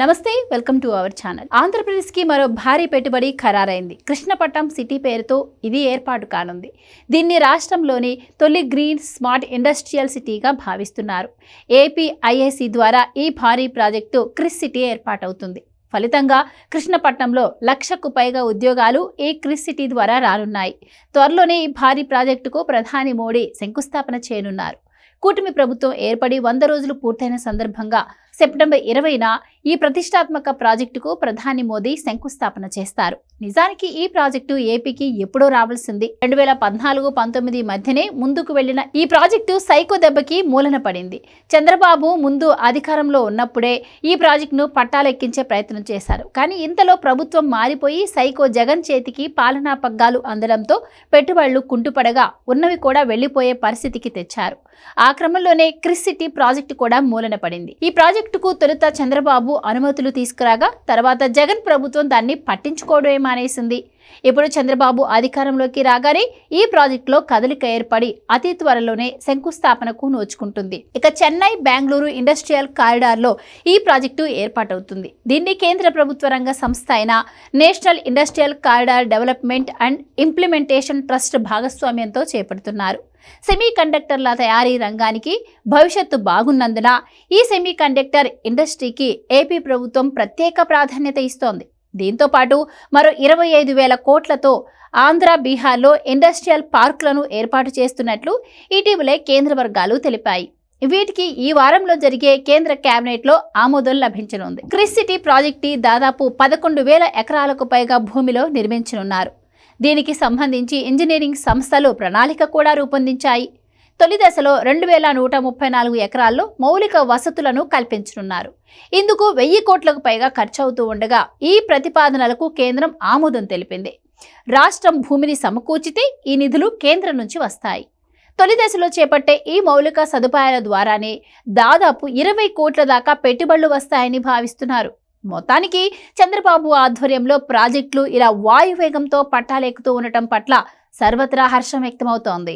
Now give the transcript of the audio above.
నమస్తే welcome to our channel. ఆంధ్రప్రదేశ్కి మరో భారీ పెట్టుబడి ఖరారైంది. కృష్ణపట్నం సిటీ పేరుతో ఇది ఏర్పాటు కానుంది. దీన్ని రాష్ట్రంలోని తొలి గ్రీన్ స్మార్ట్ ఇండస్ట్రియల్ సిటీగా భావిస్తున్నారు. ఏపీఐఐసి ద్వారా ఈ భారీ ప్రాజెక్టు క్రిస్ సిటీ ఏర్పాటవుతుంది. ఫలితంగా కృష్ణపట్నంలో లక్షకు పైగా ఉద్యోగాలు ఈ క్రిస్ సిటీ ద్వారా రానున్నాయి. త్వరలోనే ఈ భారీ ప్రాజెక్టుకు ప్రధాని మోడీ శంకుస్థాపన చేయనున్నారు. కూటమి ప్రభుత్వం ఏర్పడి వంద రోజులు పూర్తయిన సందర్భంగా సెప్టెంబర్ ఇరవైన ఈ ప్రతిష్టాత్మక ప్రాజెక్టుకు ప్రధాని మోదీ శంకుస్థాపన చేస్తారు. నిజానికి ఈ ప్రాజెక్టు ఏపీకి ఎప్పుడో రావాల్సింది. రెండు వేల పద్నాలుగు పంతొమ్మిది మధ్యనే ముందుకు వెళ్ళిన ఈ ప్రాజెక్టు సైకో దెబ్బకి మూలన పడింది. చంద్రబాబు ముందు అధికారంలో ఉన్నప్పుడే ఈ ప్రాజెక్టును పట్టాలెక్కించే ప్రయత్నం చేశారు. కానీ ఇంతలో ప్రభుత్వం మారిపోయి సైకో జగన్ చేతికి పాలనా పగ్గాలు అందడంతో పెట్టుబడులు కుంటుపడగా ఉన్నవి కూడా వెళ్ళిపోయే పరిస్థితికి తెచ్చారు. ఆ క్రమంలోనే క్రిస్ సిటీ ప్రాజెక్టు కూడా మూలన పడింది. ఈ ప్రాజెక్టుకు తొలుత చంద్రబాబు అనుమతులు తీసుకురాగా తర్వాత జగన్ ప్రభుత్వం దాన్ని పట్టించుకోవడమే మానేసింది. ఇప్పుడు చంద్రబాబు అధికారంలోకి రాగానే ఈ ప్రాజెక్టులో కదలిక ఏర్పడి అతి త్వరలోనే శంకుస్థాపనకు నోచుకుంటుంది. ఇక చెన్నై బెంగళూరు ఇండస్ట్రియల్ కారిడార్లో ఈ ప్రాజెక్టు ఏర్పాటవుతుంది. దీన్ని కేంద్ర ప్రభుత్వ రంగ సంస్థ అయిన national industrial corridor development and implementation trust భాగస్వామ్యంతో చేపడుతున్నారు. సెమీ కండక్టర్ల తయారీ రంగానికి భవిష్యత్తు బాగున్నందున ఈ సెమీ కండక్టర్ ఇండస్ట్రీకి ఏపీ ప్రభుత్వం ప్రత్యేక ప్రాధాన్యత ఇస్తోంది. దీంతో పాటు మరో ఇరవై ఐదు వేల కోట్లతో ఆంధ్ర బీహార్లో ఇండస్ట్రియల్ పార్కులను ఏర్పాటు చేస్తున్నట్లు ఇటీవలే కేంద్ర వర్గాలు తెలిపాయి. వీటికి ఈ వారంలో జరిగే కేంద్ర కేబినెట్లో ఆమోదం లభించనుంది. క్రిస్ సిటీ ప్రాజెక్టు దాదాపు పదకొండు వేల ఎకరాలకు పైగా భూమిలో నిర్మించనున్నారు. దీనికి సంబంధించి ఇంజనీరింగ్ సంస్థలు ప్రణాళిక కూడా రూపొందించాయి. తొలి దశలో రెండు వేల నూట ముప్పై నాలుగు ఎకరాల్లో మౌలిక వసతులను కల్పించనున్నారు. ఇందుకు వెయ్యి కోట్లకు పైగా ఖర్చవుతూ ఉండగా ఈ ప్రతిపాదనలకు కేంద్రం ఆమోదం తెలిపింది. రాష్ట్రం భూమిని సమకూర్చితే ఈ నిధులు కేంద్రం నుంచి వస్తాయి. తొలి దశలో చేపట్టే ఈ మౌలిక సదుపాయాల ద్వారానే దాదాపు ఇరవై కోట్ల దాకా పెట్టుబడులు వస్తాయని భావిస్తున్నారు. మొత్తానికి చంద్రబాబు ఆధ్వర్యంలో ప్రాజెక్టులు ఇలా వాయువేగంతో పట్టాలెక్కుతూ ఉండటం పట్ల సర్వత్రా హర్షం వ్యక్తమవుతోంది.